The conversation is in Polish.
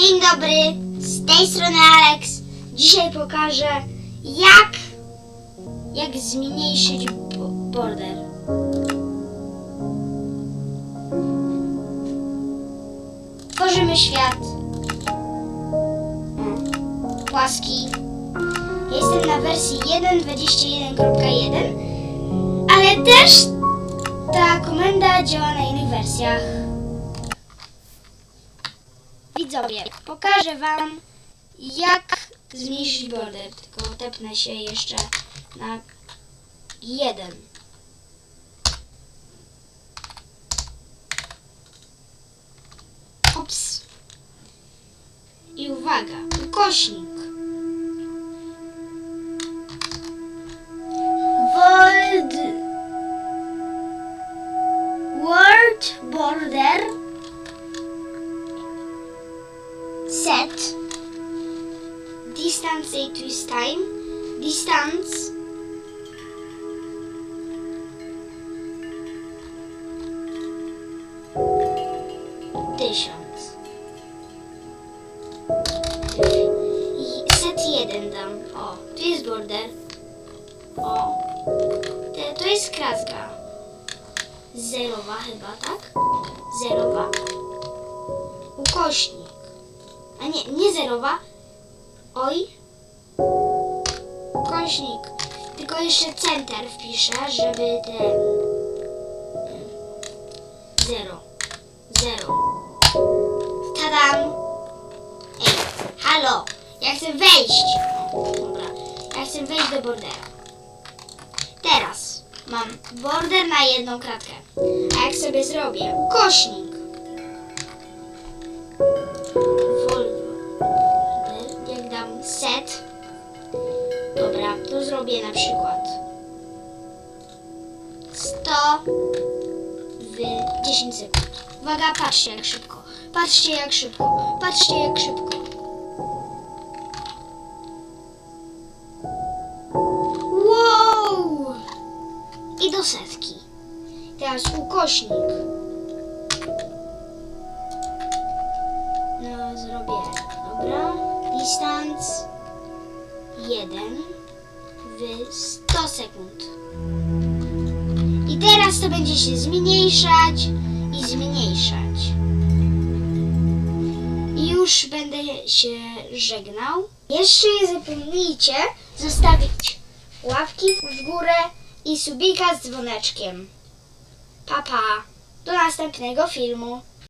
Dzień dobry, z tej strony Alex. Dzisiaj pokażę jak jak zmniejszyć bo- border. Tworzymy świat. O, Płaski. Jestem na wersji 1.21.1, ale też ta komenda działa na innych wersjach. Widzowie, pokażę Wam, jak zmniejszyć border. Tylko tepnę się jeszcze na jeden. Ops. I uwaga, ukośnik. World Word border set. Distance A to is time. Distance. Tysiąc. Set jeden dam o tu jest border. O te, to jest kratka. Zerowa chyba tak? Zerowa. Ukośnik a nie, nie zerowa. Oj. Kośnik. Tylko jeszcze center wpiszę, żeby ten... mm, Zero. Zero. Tadam. Ej, halo. Ja chcę wejść. Dobra. Ja chcę wejść do bordera. Teraz mam border na jedną kratkę. A jak sobie zrobię ukośnik. Set. Dobra, to zrobię na przykład 100 w 10 sekund. Uwaga, patrzcie jak szybko. Patrzcie jak szybko. Patrzcie jak szybko. Wow! I do setki. Teraz ukośnik. No, zrobię. Dobra. Dystans 1 w 100 sekund. I teraz to będzie się zmniejszać i zmniejszać. I już będę się żegnał. Jeszcze nie zapomnijcie zostawić łapki w górę i subika z dzwoneczkiem. Pa, pa. Do następnego filmu.